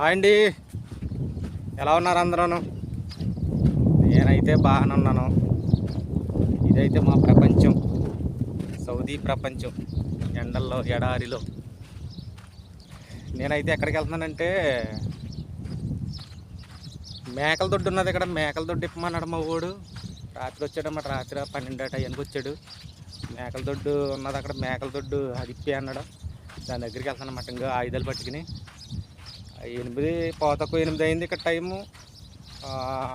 Hi అండి. ఎలా ఉన్నారు అందరూ నేనైతే బాగానే ఉన్నాను. ఇదైతే మా ప్రపంచం. సౌదీ ప్రపంచం. ఎండల్లో ఎడారిలో. నేనైతే ఎక్కడికి వెళ్తున్నానంటే మేకల దొడ్డు ఉన్నది ఇక్కడ. మేకల దొడ్డు ఇప్పమన్నాడు మా ఊడు. రాత్రి వచ్చాడన్నమాట. రాత్రి పన్నెండు టైంకి వచ్చాడు. మేకల దొడ్డు ఉన్నది అక్కడ. మేకల దొడ్డు అది ఇప్పి అన్నాడు. దాని దగ్గరికి వెళ్తానమాట ఇంకా ఆయుధాలు పట్టుకుని. ఎనిమిది పోతకు ఎనిమిది అయింది ఇక్కడ టైము.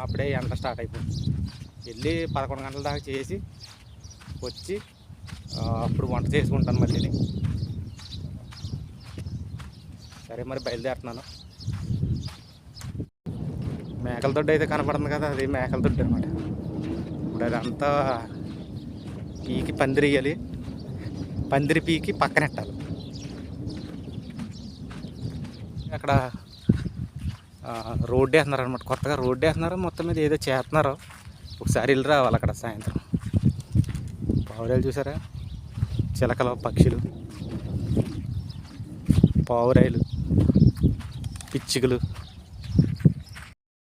అప్పుడే ఎండ స్టార్ట్ అయిపోయింది. వెళ్ళి పదకొండు గంటల దాకా చేసి వచ్చి అప్పుడు వంట చేసుకుంటాను మళ్ళీ సరే మరి బయలుదేరుతున్నాను. మేకల దొడ్డు అయితే కనపడుతుంది కదా అది మేకల దొడ్డు అనమాట ఇప్పుడు అదంతా పీకి పందిరి వేయాలి. పందిరి పీకి పక్కనెట్టాలి అక్కడ రోడ్డు వేస్తున్నారు అనమాట కొత్తగా రోడ్డు వేస్తున్నారు మొత్తం మీద ఏదో చేస్తున్నారు. ఒకసారి వెళ్ళి రావాలి అక్కడ సాయంత్రం. పావురాలు చూసారా? చిలకలు పక్షులు పావురాయలు పిచ్చుకలు.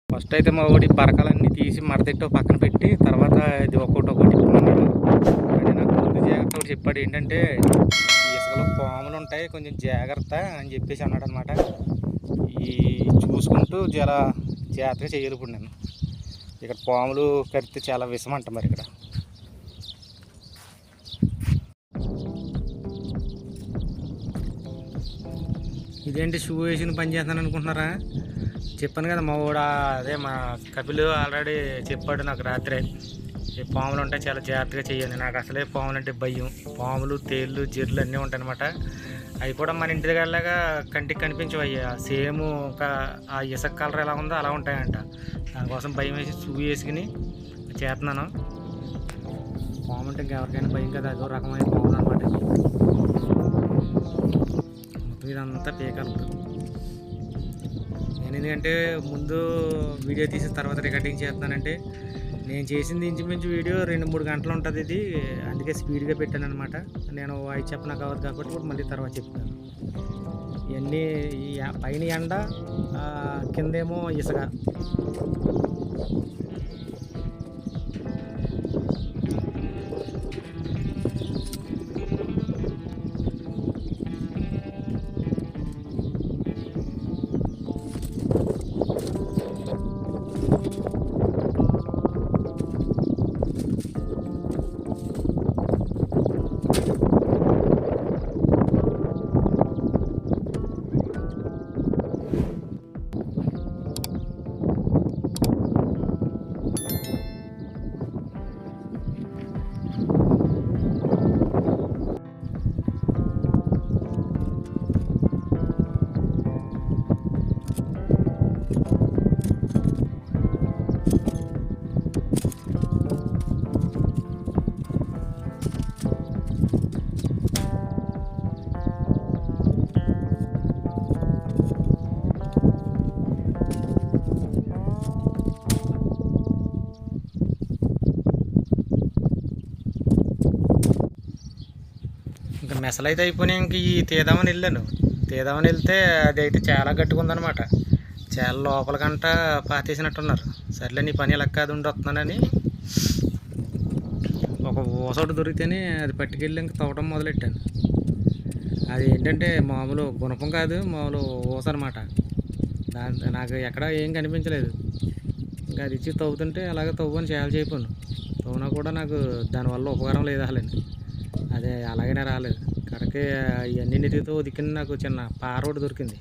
ఫస్ట్ అయితే మా ఒకటి పరకాలన్నీ తీసి మడతెట్టు పక్కన పెట్టి తర్వాత ఇది ఒక్కొక్కటి ఒకటి నాకు ముందు జాగ్రత్త ఒకటి చెప్పాడు ఏంటంటే ఈ పాములు ఉంటాయి కొంచెం జాగ్రత్త అని చెప్పేసి అన్నాడు అనమాట ఈ చూసుకుంటూ చాలా జాగ్రత్తగా చేయాలి ఇప్పుడు నేను. ఇక్కడ పాములు కరితే చాలా విషం అంట మరి ఇక్కడ. ఇదేంటి షూ వేసిన పని చేస్తాను అనుకుంటున్నారా? చెప్పాను కదా మా వాడు అదే మా కపిల్ ఆల్రెడీ చెప్పాడు నాకు రాత్రి. ఈ పాములు ఉంటే చాలా జాగ్రత్తగా చేయండి. నాకు అసలే పాములు అంటే భయం. పాములు తేళ్ళు జిర్లు అన్నీ ఉంటాయనమాట అవి కూడా మన ఇంటి దగ్గరలాగా కంటికి కనిపించవు అయ్యి సేమ్ ఒక ఆ ఇసుక కలర్ ఎలా ఉందో అలా ఉంటాయంట. దానికోసం భయం వేసి షూ వేసుకుని చేస్తున్నాను. పాము అంటే ఎవరికైనా భయం కదా? అదో రకమైన పాములు అనమాట మొత్తం ఇదంతా పీకాలి నేను ఎందుకంటే ముందు వీడియో తీసిన తర్వాత రికార్డింగ్ చేస్తున్నానంటే నేను చేసింది ఇంచుమించు వీడియో రెండు మూడు గంటలు ఉంటుంది ఇది. అందుకే స్పీడ్గా పెట్టాను అనమాట నేను అవి చెప్పనకు కావద్దు కాబట్టి ఇప్పుడు మళ్ళీ తర్వాత చెప్తాను. ఇవన్నీ ఈ పైన ఎండ కిందేమో ఇసుక. you. మెసలు అయితే అయిపోయినాయి ఇంక ఈ తీదామని వెళ్ళాను. తీదామని వెళ్తే అది అయితే చాలా గట్టుకుందనమాట ఉందన్నమాట. చాలా లోపల గంట పాతేసినట్టున్నారు. సర్లే నీ పని ఇలా కాదు ఉండి వస్తున్నానని ఒక ఊసోటి దొరికితేనే అది పట్టుకెళ్ళి ఇంక తవ్వడం మొదలెట్టాను. అది ఏంటంటే మామూలు గుణపం కాదు మామూలు ఊస అనమాట దాని నాకు ఎక్కడ ఏం కనిపించలేదు. ఇంకా అది ఇచ్చి తవ్వుతుంటే అలాగే తవ్వని చేయాలి చేయపోను. తవ్వునా కూడా నాకు దానివల్ల ఉపకారం లేదు అసలు. అదే అలాగనే రాలేదు. కడకే ఇవన్నీ నెతితో దిక్కిన నాకు చిన్న పార ఒకటి దొరికింది.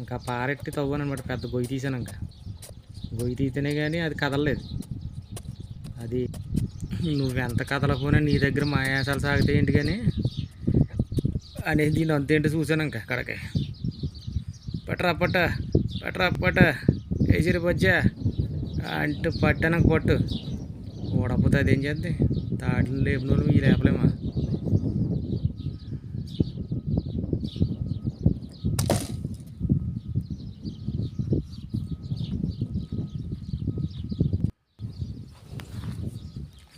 ఇంకా పారెట్టి తవ్వాను అనమాట పెద్ద గొయ్యి తీసాను ఇంకా గొయ్యి తీతేనే కానీ అది కదలలేదు. అది నువ్వెంత కదలకపోయినా నీ దగ్గర మాయాసాలు సాగితే ఏంటి కానీ అనేది దీని అంతేంటి చూసాను ఇంకా అక్కడికి పట్టరా పట్ట పట్టరా పట్ట వేసిరి బజ్జా అంటూ పట్టానక పట్టు. ఓడపోతే అదేం చేద్ది? తాటిని లేపినోళ్ళు ఈ లేపలేమా?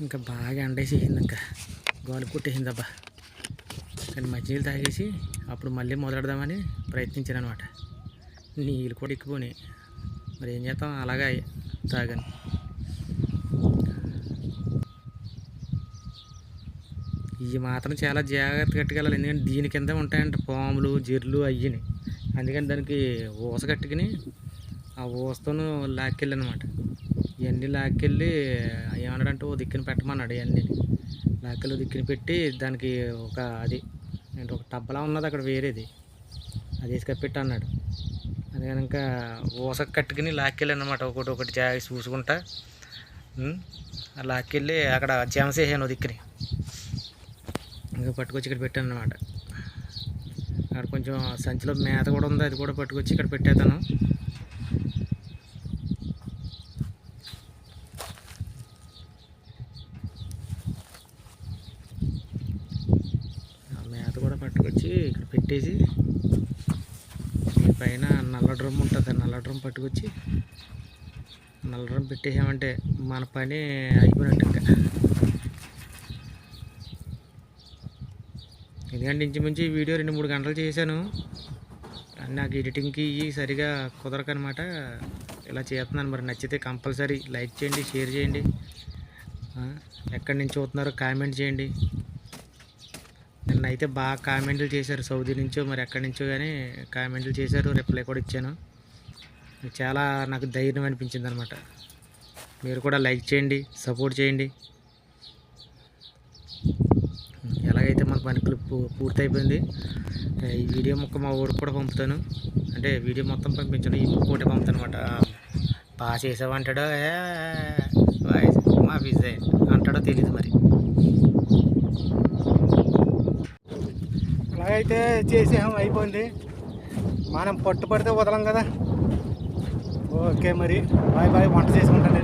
ఇంకా బాగా ఎండేసేసింది ఇంకా గోలు కుట్టేసిందబ్బా. కానీ మంచినీళ్ళు తాగేసి అప్పుడు మళ్ళీ మొదలెడదామని ప్రయత్నించాను అనమాట నీళ్ళు కూడా ఎక్కిపోయినాయి మరి ఏం చేస్తాం అలాగే తాగాను. ఇవి మాత్రం చాలా జాగ్రత్తగా కట్టుకెళ్ళాలి. ఎందుకంటే దీని కింద ఉంటాయంట పాములు జిర్లు అయ్యని. అందుకని దానికి ఊస కట్టుకుని ఆ ఊసతోనూ లాక్కెళ్ళనమాట ఇవన్నీ లాక్కెళ్ళి ఏమన్నాడంటే ఓ దిక్కున పెట్టమన్నాడు ఇవన్నీ లాక్కెళ్ళి దిక్కుని దిక్కున పెట్టి దానికి ఒక అది ఏంటి ఒక టబ్బలా ఉన్నది అక్కడ వేరేది. అది వేసుకపెట్టి అన్నాడు. అది కనుక ఊస కట్టుకుని లాక్కెళ్ళనమాట. ఒకటి ఒకటి జాగ్రత్త చూసుకుంటా. లాక్కెళ్ళి అక్కడ జమసేసాను దిక్కుని. ఇంకా పట్టుకొచ్చి ఇక్కడ పెట్టాను అనమాట అక్కడ కొంచెం సంచిలో మేత కూడా ఉంది అది కూడా పట్టుకొచ్చి ఇక్కడ పెట్టేతాను ఆ మేత కూడా పట్టుకొచ్చి ఇక్కడ పెట్టేసి ఈ పైన నల్ల డ్రమ్ ఉంటుంది నల్ల డ్రమ్ పట్టుకొచ్చి నల్ల డ్రమ్ పెట్టేసామంటే మన పని అయిపోయినట్టు ఇంకా ఎందుకంటే ఇంచుమించు వీడియో రెండు మూడు గంటలు చేశాను. నాకు ఎడిటింగ్కి ఇవి సరిగా కుదరకనమాట. ఇలా చేస్తున్నాను మరి. నచ్చితే కంపల్సరీ లైక్ చేయండి షేర్ చేయండి. ఎక్కడి నుంచి చూస్తున్నారో కామెంట్ చేయండి. నిన్న అయితే బాగా కామెంట్లు చేశారు సౌదీ నుంచో మరి ఎక్కడి నుంచో కానీ కామెంట్లు చేశారు రిప్లై కూడా ఇచ్చాను చాలా నాకు ధైర్యం అనిపించింది అనమాట మీరు కూడా లైక్ చేయండి సపోర్ట్ చేయండి ఎలాగైతే మన పని క్లిప్ పూర్తయిపోయింది ఈ వీడియో మొక్క మా ఊరికి కూడా పంపుతాను అంటే వీడియో మొత్తం పంపించాను ఈ మొక్క ఒకటి పంపుతాను అనమాట బాగా చేసావంటాడో అంటాడు మా విజయ్ అయితే చేసేసాం అయిపోయింది. మనం పట్టుపడితే వదలం కదా. ఓకే మరి బాయ్ బాయ్ వంట చేసుకుంటాను